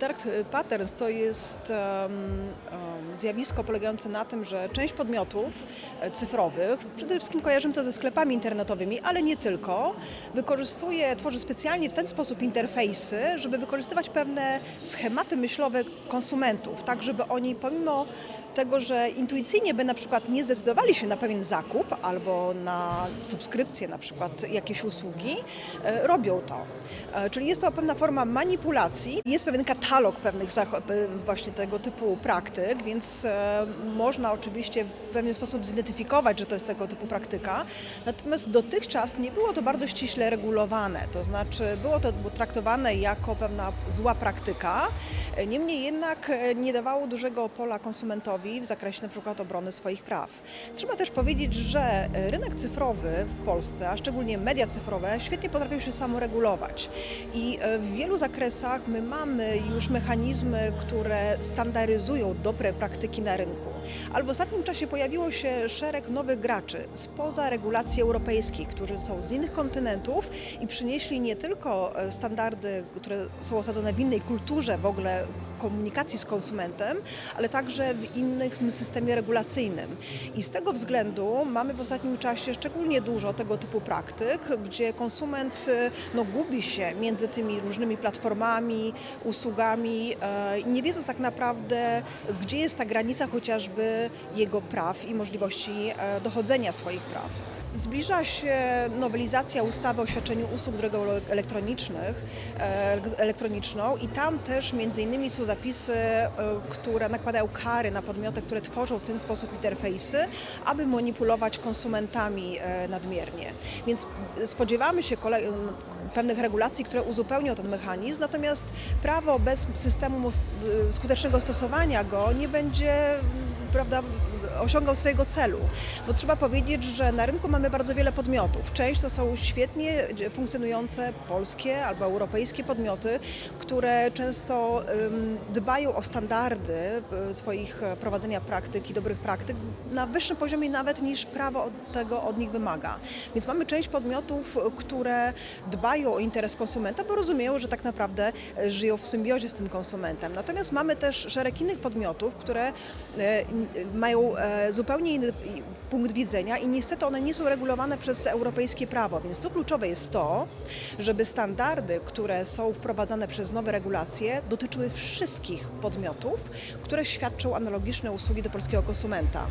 Dark patterns to jest zjawisko polegające na tym, że część podmiotów e, cyfrowych, przede wszystkim kojarzymy to ze sklepami internetowymi, ale nie tylko, wykorzystuje, tworzy specjalnie w ten sposób interfejsy, żeby wykorzystywać pewne schematy myślowe konsumentów, tak żeby oni pomimo tego, że intuicyjnie by na przykład nie zdecydowali się na pewien zakup albo na subskrypcję na przykład jakiejś usługi, e, robią to. E, Czyli jest to pewna forma manipulacji. Jest pewien katalog pewnych właśnie tego typu praktyk, więc e, można oczywiście w pewien sposób zidentyfikować, że to jest tego typu praktyka. Natomiast dotychczas nie było to bardzo ściśle regulowane, to znaczy było to traktowane jako pewna zła praktyka. Niemniej jednak nie dawało dużego pola konsumentowi w zakresie na przykład obrony swoich praw. Trzeba też powiedzieć, że e, rynek cyfrowy w Polsce, a szczególnie media cyfrowe, świetnie potrafią się samoregulować. I e, w wielu zakresach my mamy już mechanizmy, które standaryzują dobre praktyki na rynku. Ale w ostatnim czasie pojawiło się szereg nowych graczy spoza regulacji europejskiej, którzy są z innych kontynentów i przynieśli nie tylko e, standardy, które są osadzone w innej kulturze w ogóle komunikacji z konsumentem, ale także w innym systemie regulacyjnym. I z tego względu mamy w ostatnim czasie szczególnie dużo tego typu praktyk, gdzie konsument e, no, gubi się między tymi różnymi platformami, usługami, e, nie wiedząc tak naprawdę, gdzie jest ta granica chociażby jego praw i możliwości e, dochodzenia swoich praw. Zbliża się nowelizacja ustawy o świadczeniu usług drogowo-elektronicznych, e, elektroniczną i tam też między innymi są zapisy, e, które nakładają kary na podmioty, które tworzą w ten sposób interfejsy, aby manipulować konsumentami e, nadmiernie. Więc spodziewamy się pewnych regulacji, które uzupełnią ten mechanizm, natomiast prawo bez systemu skutecznego stosowania go nie będzie prawda, osiągał swojego celu. Bo trzeba powiedzieć, że na rynku mamy bardzo wiele podmiotów. Część to są świetnie funkcjonujące polskie albo europejskie podmioty, które często dbają o standardy y, swoich e, prowadzenia praktyk i dobrych praktyk na wyższym poziomie nawet niż prawo tego od nich wymaga. Więc mamy część podmiotów, które dbają o interes konsumenta, bo rozumieją, że tak naprawdę e, żyją w symbiozie z tym konsumentem. Natomiast mamy też szereg innych podmiotów, które e, mają zupełnie inny punkt widzenia i niestety one nie są regulowane przez europejskie prawo, więc tu kluczowe jest to, żeby standardy, które są wprowadzane przez nowe regulacje, dotyczyły wszystkich podmiotów, które świadczą analogiczne usługi do polskiego konsumenta.